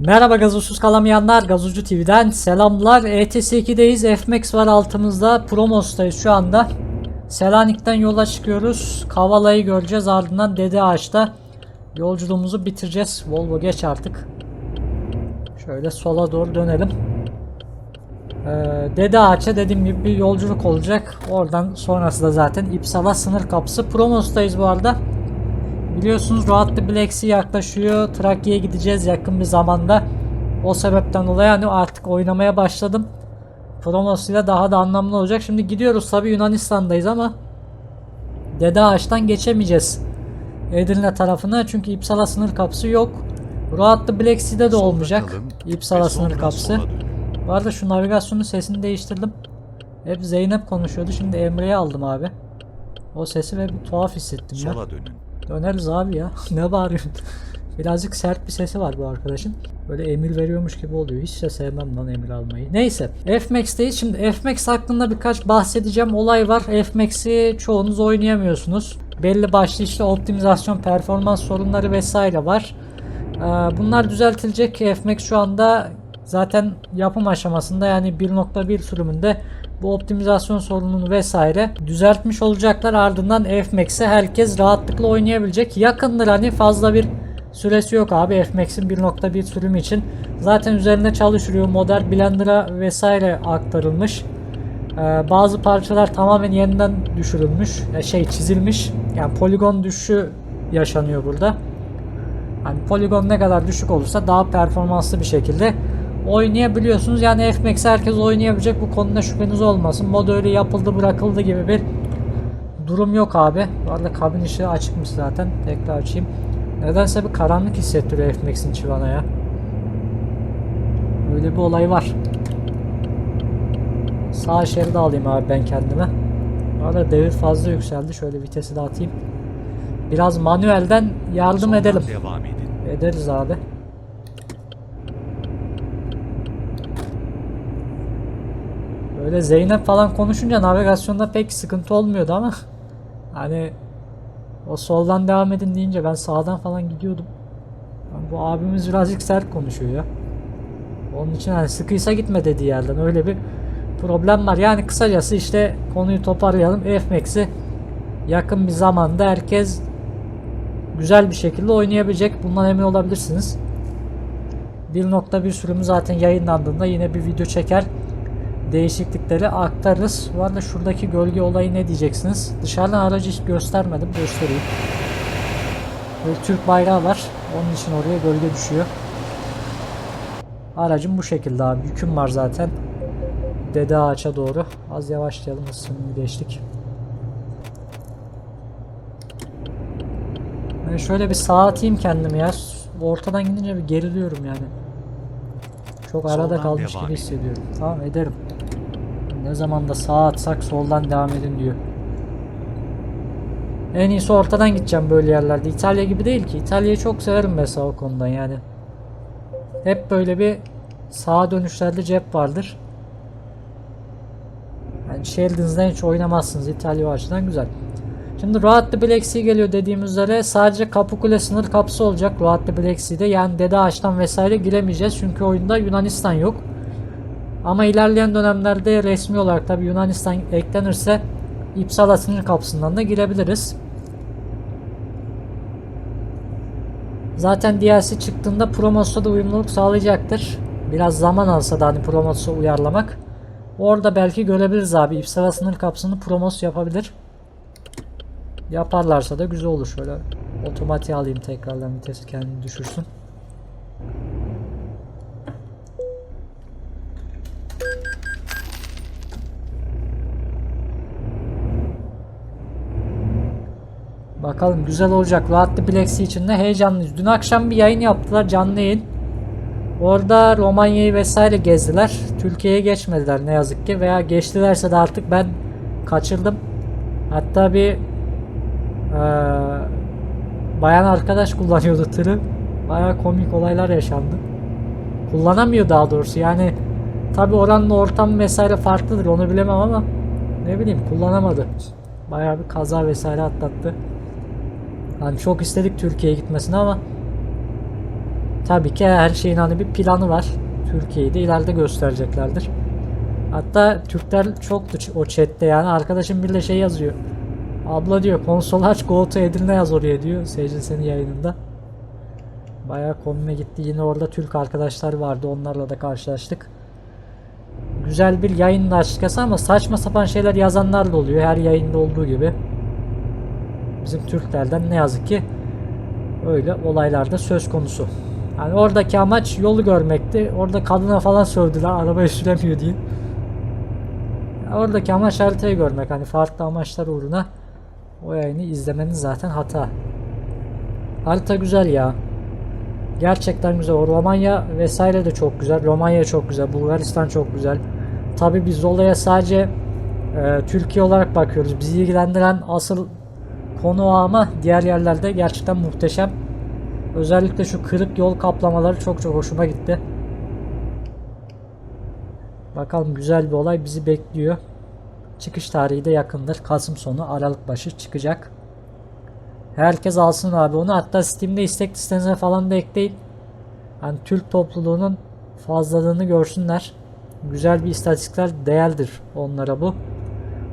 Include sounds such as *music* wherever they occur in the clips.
Merhaba gazozsuz kalamayanlar Gazozcu TV'den selamlar. E ETS 2'deyiz. FMAX var altımızda. Promos'tayız şu anda. Selanik'ten yola çıkıyoruz. Kavala'yı göreceğiz. Ardından Dede Ağaç'ta yolculuğumuzu bitireceğiz. Volvo geç artık. Şöyle sola doğru dönelim. Ee, Dede Ağaç'a dediğim gibi bir yolculuk olacak. Oradan sonrası da zaten İpsala sınır kapısı. Promos'tayız bu arada. Biliyorsunuz Road to Black Sea yaklaşıyor. Trakya'ya gideceğiz yakın bir zamanda. O sebepten dolayı hani artık oynamaya başladım. Promosuyla daha da anlamlı olacak. Şimdi gidiyoruz tabi Yunanistan'dayız ama Dede Ağaç'tan geçemeyeceğiz. Edirne tarafına çünkü İpsala sınır kapısı yok. To Black Sea'de de olmayacak. İpsala sınır kapısı. Bu arada şu navigasyonun sesini değiştirdim. Hep Zeynep konuşuyordu. Şimdi Emre'yi aldım abi. O sesi ve bir tuhaf hissettim ya. Sola dönün. Döneriz abi ya. *laughs* ne bağırıyorsun? Birazcık sert bir sesi var bu arkadaşın. Böyle emir veriyormuş gibi oluyor. Hiç de sevmem lan emir almayı. Neyse. F-Max'teyiz. Şimdi F-Max hakkında birkaç bahsedeceğim olay var. F-Max'i çoğunuz oynayamıyorsunuz. Belli başlı işte optimizasyon, performans sorunları vesaire var. Ee, Bunlar düzeltilecek. F-Max şu anda zaten yapım aşamasında yani 1.1 sürümünde bu optimizasyon sorununu vesaire düzeltmiş olacaklar. Ardından F-Max'e herkes rahatlıkla oynayabilecek. Yakındır hani fazla bir süresi yok abi F-Max'in 1.1 sürümü için. Zaten üzerinde çalışılıyor. Model Blender'a vesaire aktarılmış. Ee, bazı parçalar tamamen yeniden düşürülmüş. Ya şey çizilmiş. Yani poligon düşüşü yaşanıyor burada. Hani poligon ne kadar düşük olursa daha performanslı bir şekilde oynayabiliyorsunuz. Yani FMAX herkes oynayabilecek bu konuda şüpheniz olmasın. Mod öyle yapıldı bırakıldı gibi bir durum yok abi. Bu arada kabin ışığı açıkmış zaten. Tekrar açayım. Nedense bir karanlık hissettiriyor FMAX'in çivana ya. Öyle bir olay var. Sağ şeridi alayım abi ben kendime. Bu arada devir fazla yükseldi. Şöyle vitesi de atayım. Biraz manuelden yardım Soldan edelim. devam edin. Ederiz abi. Böyle Zeynep falan konuşunca navigasyonda pek sıkıntı olmuyordu ama hani o soldan devam edin deyince ben sağdan falan gidiyordum. Yani bu abimiz birazcık sert konuşuyor ya. Onun için hani sıkıysa gitme dediği yerden öyle bir problem var. Yani kısacası işte konuyu toparlayalım. F-Max'i yakın bir zamanda herkes güzel bir şekilde oynayabilecek. Bundan emin olabilirsiniz. 1.1 sürümü zaten yayınlandığında yine bir video çeker. Değişiklikleri aktarırız. Bu arada şuradaki gölge olayı ne diyeceksiniz? Dışarıdan aracı hiç göstermedim. Göstereyim. Böyle Türk bayrağı var. Onun için oraya gölge düşüyor. Aracım bu şekilde abi. Yüküm var zaten. Dede ağaça doğru. Az yavaşlayalım. Hızını geçtik. Ben şöyle bir sağa atayım kendimi ya. Ortadan gidince bir geriliyorum yani. Çok arada Soldan kalmış gibi hissediyorum. Tamam ederim. Ne zaman da sağa atsak soldan devam edin diyor. En iyisi ortadan gideceğim böyle yerlerde. İtalya gibi değil ki. İtalya'yı çok severim mesela o konudan yani. Hep böyle bir sağa dönüşlerde cep vardır. Yani Sheldon's'dan hiç oynamazsınız. İtalya açıdan güzel. Şimdi Road to Black Sea geliyor dediğimiz üzere sadece kapı kule sınır kapısı olacak Road to Black Sea'de. Yani Dede Ağaç'tan vesaire giremeyeceğiz. Çünkü oyunda Yunanistan yok. Ama ilerleyen dönemlerde resmi olarak tabi Yunanistan eklenirse İpsala sınır kapısından da girebiliriz. Zaten DLC çıktığında Promos'ta da uyumluluk sağlayacaktır. Biraz zaman alsa da hani Promos'a uyarlamak. Orada belki görebiliriz abi. İpsala sınır kapısını Promos yapabilir. Yaparlarsa da güzel olur. Şöyle otomatiğe alayım tekrardan vitesi kendini düşürsün. Bakalım güzel olacak. Rahatlı Sea için de heyecanlıyız. Dün akşam bir yayın yaptılar canlı yayın. Orada Romanya'yı vesaire gezdiler. Türkiye'ye geçmediler ne yazık ki. Veya geçtilerse de artık ben kaçırdım. Hatta bir eee, bayan arkadaş kullanıyordu tırı. Baya komik olaylar yaşandı. Kullanamıyor daha doğrusu. Yani tabi oranın ortam vesaire farklıdır onu bilemem ama ne bileyim kullanamadı. Baya bir kaza vesaire atlattı. Hani çok istedik Türkiye'ye gitmesini ama Tabii ki her şeyin hani bir planı var. Türkiye'yi de ileride göstereceklerdir. Hatta Türkler çoktu o chatte yani. Arkadaşım bir de şey yazıyor. Abla diyor konsol aç go to Edirne yaz oraya diyor. Seyirci senin yayınında. Bayağı komime gitti. Yine orada Türk arkadaşlar vardı. Onlarla da karşılaştık. Güzel bir yayın da açıkçası ama saçma sapan şeyler yazanlar da oluyor. Her yayında olduğu gibi. Bizim Türklerden ne yazık ki öyle olaylarda söz konusu. Yani oradaki amaç yolu görmekti. Orada kadına falan sövdüler arabayı *laughs* süremiyor diye. Ya Oradaki amaç haritayı görmek. Hani farklı amaçlar uğruna o yayını izlemeniz zaten hata. Harita güzel ya. Gerçekten güzel. O Romanya vesaire de çok güzel. Romanya çok güzel. Bulgaristan çok güzel. Tabi biz olaya sadece e, Türkiye olarak bakıyoruz. Bizi ilgilendiren asıl konu o ama diğer yerlerde gerçekten muhteşem. Özellikle şu kırık yol kaplamaları çok çok hoşuma gitti. Bakalım güzel bir olay bizi bekliyor. Çıkış tarihi de yakındır. Kasım sonu Aralık başı çıkacak. Herkes alsın abi onu. Hatta Steam'de istek listenize falan da ekleyin. Hani Türk topluluğunun fazlalığını görsünler. Güzel bir istatistikler değerdir onlara bu.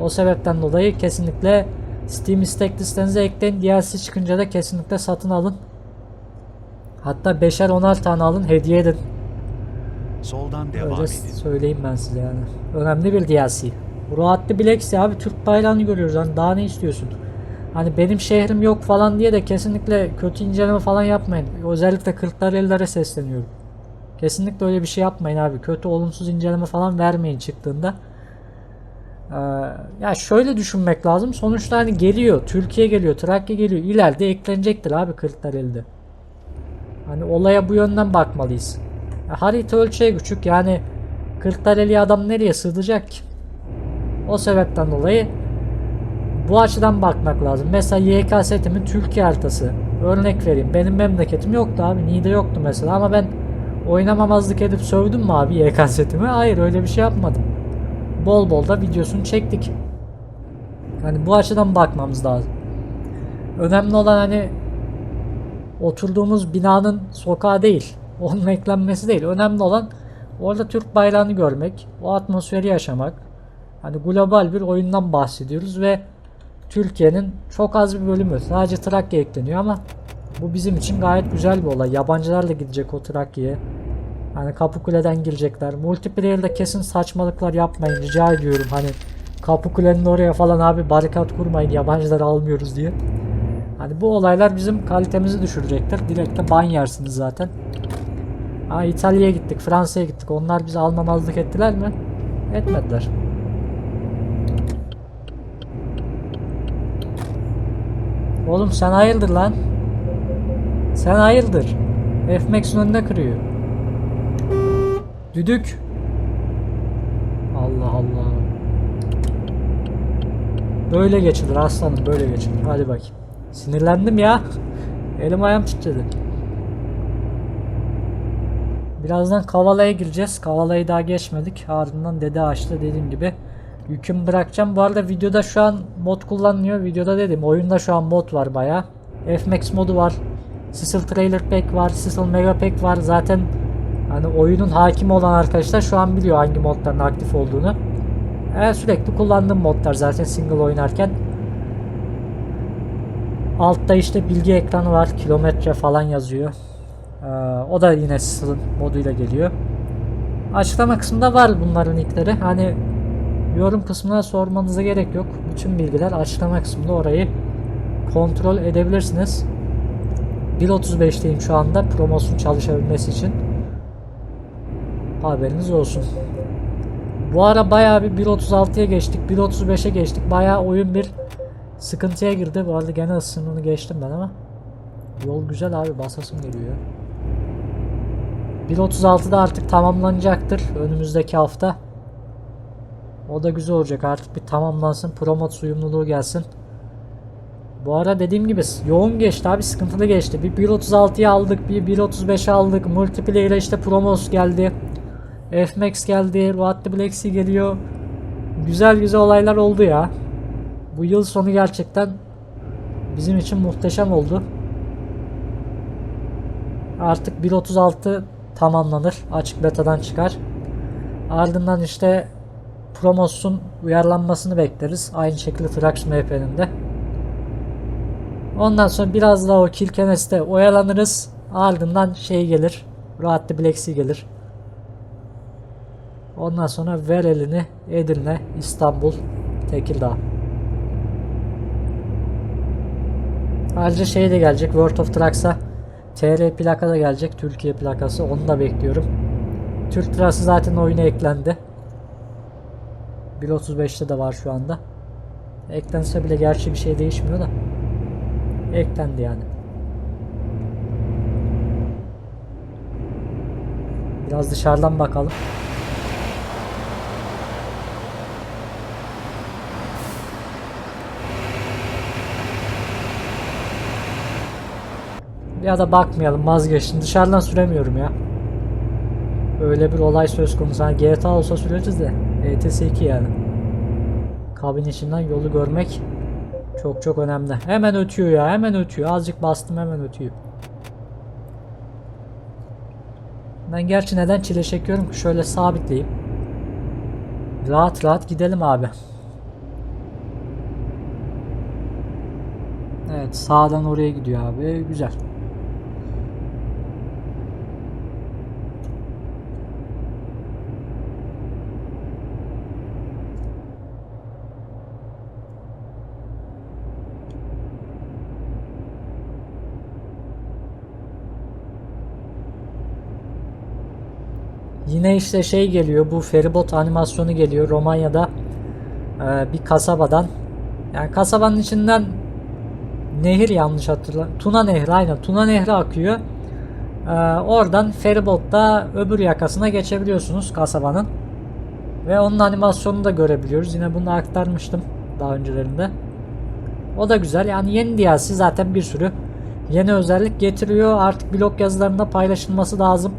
O sebepten dolayı kesinlikle Steam istek listenize ekleyin. DLC çıkınca da kesinlikle satın alın. Hatta 5'er 10'ar tane alın hediye edin. Soldan devam Öyle edin. söyleyeyim ben size yani. Önemli bir DLC. Rahatlı Blacks'i abi Türk bayrağını görüyoruz. Hani daha ne istiyorsun? Hani benim şehrim yok falan diye de kesinlikle kötü inceleme falan yapmayın. Özellikle Kırklareli'lere sesleniyorum. Kesinlikle öyle bir şey yapmayın abi. Kötü olumsuz inceleme falan vermeyin çıktığında. Ee, ya şöyle düşünmek lazım. Sonuçta hani geliyor. Türkiye geliyor. Trakya geliyor. İleride eklenecektir abi Kırklareli'de. Hani olaya bu yönden bakmalıyız. Ya harita ölçeği küçük yani Kırklareli adam nereye sığdıracak ki? O sebepten dolayı bu açıdan bakmak lazım. Mesela YK setimin Türkiye haritası. Örnek vereyim. Benim memleketim yoktu abi. Niğde yoktu mesela ama ben oynamamazlık edip sövdüm mü abi YK setimi? Hayır öyle bir şey yapmadım. Bol bol da videosunu çektik. Hani bu açıdan bakmamız lazım. Önemli olan hani oturduğumuz binanın sokağı değil. Onun *laughs* eklenmesi değil. Önemli olan orada Türk bayrağını görmek, o atmosferi yaşamak. Hani global bir oyundan bahsediyoruz ve Türkiye'nin çok az bir bölümü. Sadece Trakya ekleniyor ama bu bizim için gayet güzel bir olay. Yabancılar da gidecek o Trakya'ya. Hani Kapıkule'den girecekler. Multiplayer'da kesin saçmalıklar yapmayın rica ediyorum. Hani Kapıkule'nin oraya falan abi barikat kurmayın yabancıları almıyoruz diye. Hani bu olaylar bizim kalitemizi düşürecektir. Direkt de ban yersiniz zaten. Ha İtalya'ya gittik, Fransa'ya gittik. Onlar bizi almamazlık ettiler mi? Etmediler. Oğlum sen hayırdır lan? Sen hayırdır? F-Max'in önüne kırıyor. Düdük. Allah Allah. Böyle geçilir aslanım böyle geçilir. Hadi bakayım. Sinirlendim ya. Elim ayağım titredi. Birazdan Kavala'ya gireceğiz. Kavala'yı daha geçmedik. Ardından Dede Ağaç'ta dediğim gibi yükümü bırakacağım. Bu arada videoda şu an mod kullanılıyor. Videoda dedim oyunda şu an mod var baya. F-Max modu var. Sisal Trailer Pack var. Sisal Mega Pack var. Zaten hani oyunun hakimi olan arkadaşlar şu an biliyor hangi modların aktif olduğunu. E, sürekli kullandığım modlar zaten single oynarken. Altta işte bilgi ekranı var. Kilometre falan yazıyor. Ee, o da yine Sizzle'ın moduyla geliyor. Açıklama kısmında var bunların linkleri. Hani yorum kısmına sormanıza gerek yok. Bütün bilgiler açıklama kısmında orayı kontrol edebilirsiniz. 1.35'teyim şu anda promosyon çalışabilmesi için. Haberiniz olsun. Bu ara bayağı bir 1.36'ya geçtik. 1.35'e geçtik. Bayağı oyun bir sıkıntıya girdi. Bu arada gene ısınını geçtim ben ama. Yol güzel abi basasım geliyor ya. 1.36'da artık tamamlanacaktır önümüzdeki hafta. O da güzel olacak artık bir tamamlansın. Promot uyumluluğu gelsin. Bu ara dediğim gibi yoğun geçti abi sıkıntılı geçti. Bir 1.36'ya aldık bir 1.35'e aldık. Multiplayer'e işte Promos geldi. F-Max geldi. What the Black Sea geliyor. Güzel güzel olaylar oldu ya. Bu yıl sonu gerçekten bizim için muhteşem oldu. artık 1.36 tamamlanır. Açık betadan çıkar. Ardından işte Promos'un uyarlanmasını bekleriz. Aynı şekilde Trax MP'nin de. Ondan sonra biraz daha o Kilkenes'te oyalanırız. Ardından şey gelir. Rahatlı Black gelir. Ondan sonra ver elini Edirne, İstanbul, Tekirdağ. Ayrıca şey de gelecek. World of Trucks'a TR plaka da gelecek. Türkiye plakası. Onu da bekliyorum. Türk lirası zaten oyuna eklendi. 1.35'te de var şu anda. Eklense bile gerçi bir şey değişmiyor da. Eklendi yani. Biraz dışarıdan bakalım. Ya da bakmayalım vazgeçtim. Dışarıdan süremiyorum ya. Öyle bir olay söz konusu. Hani GTA olsa süreriz de. ETS 2 yani. Kabin içinden yolu görmek çok çok önemli. Hemen ötüyor ya. Hemen ötüyor. Azıcık bastım hemen ötüyor. Ben gerçi neden çile çekiyorum ki şöyle sabitleyeyim. Rahat rahat gidelim abi. Evet sağdan oraya gidiyor abi. Güzel. Yine işte şey geliyor bu feribot animasyonu geliyor Romanya'da e, bir kasabadan. Yani kasabanın içinden nehir yanlış hatırla Tuna Nehri aynen Tuna Nehri akıyor. E, oradan feribotla öbür yakasına geçebiliyorsunuz kasabanın. Ve onun animasyonunu da görebiliyoruz. Yine bunu aktarmıştım daha öncelerinde. O da güzel. Yani yeni DLC zaten bir sürü yeni özellik getiriyor. Artık blog yazılarında paylaşılması lazım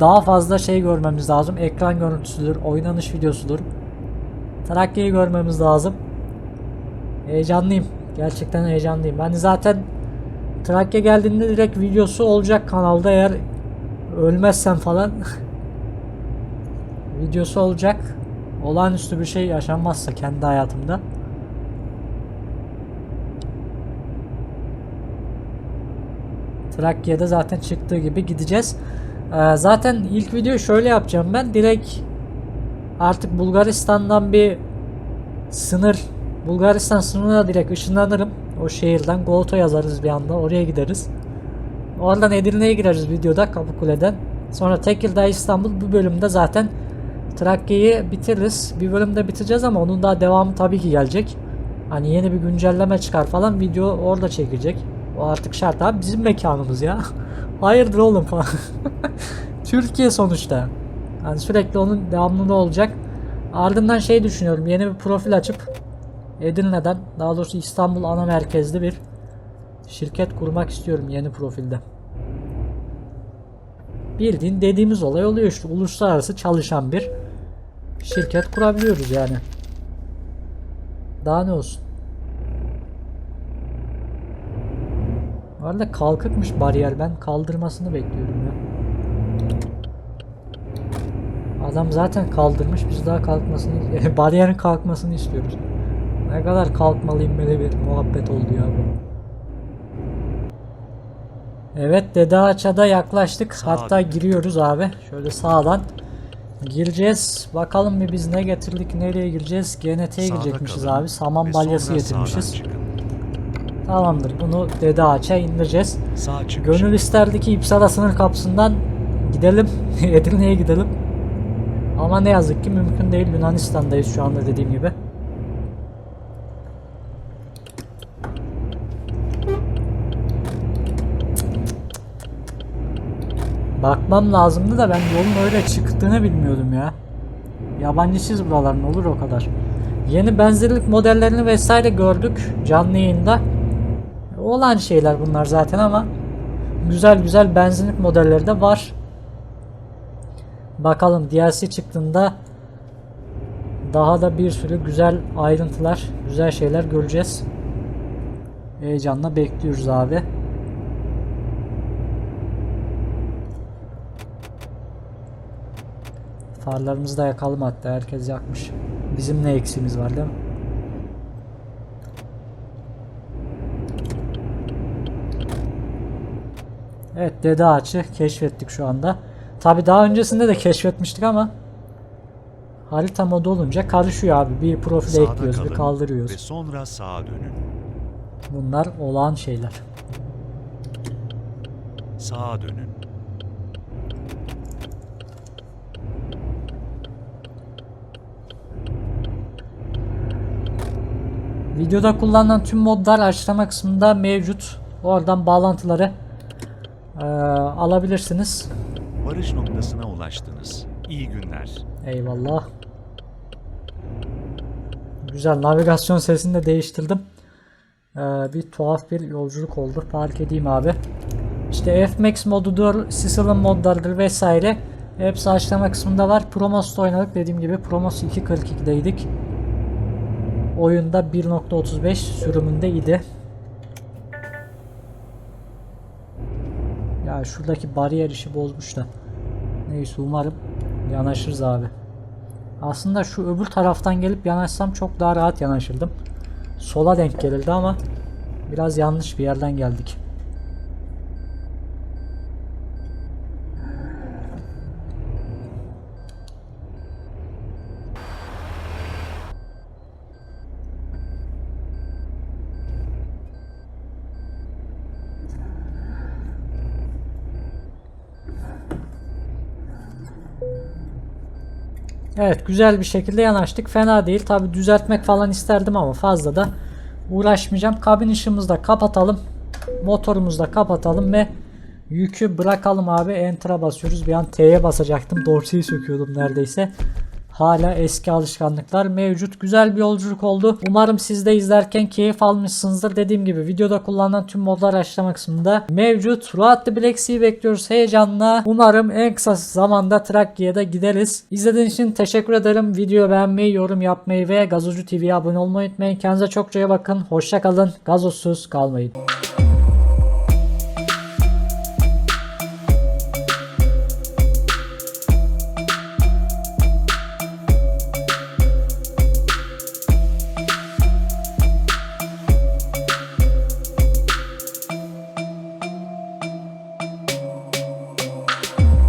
daha fazla şey görmemiz lazım. Ekran görüntüsüdür, oynanış videosudur. Trakya'yı görmemiz lazım. Heyecanlıyım. Gerçekten heyecanlıyım. Hani zaten Trakya geldiğinde direkt videosu olacak kanalda eğer ölmezsem falan *laughs* videosu olacak. Olağanüstü bir şey yaşanmazsa kendi hayatımda. Trakya'da zaten çıktığı gibi gideceğiz. Ee, zaten ilk videoyu şöyle yapacağım ben. Direkt artık Bulgaristan'dan bir sınır Bulgaristan sınırına direkt ışınlanırım. O şehirden Golto yazarız bir anda. Oraya gideriz. Oradan Edirne'ye gireriz videoda Kapıkule'den. Sonra Tekirdağ İstanbul bu bölümde zaten Trakya'yı bitiririz. Bir bölümde bitireceğiz ama onun daha devamı tabii ki gelecek. Hani yeni bir güncelleme çıkar falan video orada çekecek. O artık şart abi bizim mekanımız ya. *laughs* Hayırdır oğlum falan. *laughs* Türkiye sonuçta. Yani sürekli onun devamlılığı olacak. Ardından şey düşünüyorum. Yeni bir profil açıp Edirne'den daha doğrusu İstanbul ana merkezli bir şirket kurmak istiyorum yeni profilde. Bildiğin dediğimiz olay oluyor işte. Uluslararası çalışan bir şirket kurabiliyoruz yani. Daha ne olsun. Arada kalkıkmış bariyer. Ben kaldırmasını bekliyorum ya. Adam zaten kaldırmış. Biz daha kalkmasını, *laughs* bariyerin kalkmasını istiyoruz. Ne kadar kalkmalıyım böyle bir muhabbet oldu ya bu. Evet Dede Ağaç'a yaklaştık. Sağa Hatta dön. giriyoruz abi. Şöyle sağdan. Gireceğiz. Bakalım bir biz ne getirdik, nereye gireceğiz? GNT'ye Sağda girecekmişiz kalın abi. Saman ve balyası getirmişiz. Tamamdır. Bunu Dede Ağaç'a indireceğiz. Sağ çıkış. Gönül isterdi ki İpsala sınır kapısından gidelim. *laughs* Edirne'ye gidelim. Ama ne yazık ki mümkün değil. Yunanistan'dayız şu anda dediğim gibi. Bakmam lazımdı da ben yolun öyle çıktığını bilmiyordum ya. Yabancısız buraların olur o kadar. Yeni benzerlik modellerini vesaire gördük canlı yayında olan şeyler bunlar zaten ama güzel güzel benzinlik modelleri de var. Bakalım DLC çıktığında daha da bir sürü güzel ayrıntılar, güzel şeyler göreceğiz. Heyecanla bekliyoruz abi. Farlarımızı da yakalım hatta herkes yakmış. Bizim ne eksiğimiz var değil mi? Evet dede ağaçı keşfettik şu anda. Tabi daha öncesinde de keşfetmiştik ama harita modu olunca karışıyor abi. Bir profile Sağda ekliyoruz, bir kaldırıyoruz. ve sonra sağa dönün. Bunlar olağan şeyler. Sağa dönün. Videoda kullanılan tüm modlar açıklama kısmında mevcut. Oradan bağlantıları eee, alabilirsiniz. Varış noktasına ulaştınız. İyi günler. Eyvallah. Güzel navigasyon sesini de değiştirdim. Ee, bir tuhaf bir yolculuk oldu. Fark edeyim abi. İşte F-Max modudur, Sicil'in modlarıdır vesaire. Hepsi açıklama kısmında var. Promos'ta oynadık. Dediğim gibi Promos 2.42'deydik. Oyunda 1.35 sürümünde şuradaki bariyer işi bozmuş da. Neyse umarım yanaşırız abi. Aslında şu öbür taraftan gelip yanaşsam çok daha rahat yanaşırdım. Sola denk gelirdi ama biraz yanlış bir yerden geldik. Evet güzel bir şekilde yanaştık. Fena değil. Tabi düzeltmek falan isterdim ama fazla da uğraşmayacağım. Kabin ışığımızı da kapatalım. Motorumuzu da kapatalım ve yükü bırakalım abi. Enter'a basıyoruz. Bir an T'ye basacaktım. Dorseyi söküyordum neredeyse. Hala eski alışkanlıklar mevcut. Güzel bir yolculuk oldu. Umarım siz de izlerken keyif almışsınızdır. Dediğim gibi videoda kullanılan tüm modlar açıklama kısmında mevcut. Ruat the Black Sea'yi bekliyoruz heyecanla. Umarım en kısa zamanda Trakya'ya da gideriz. İzlediğiniz için teşekkür ederim. Videoyu beğenmeyi, yorum yapmayı ve Gazocu TV'ye abone olmayı unutmayın. Kendinize çok iyi bakın. Hoşça kalın. Gazozsuz kalmayın.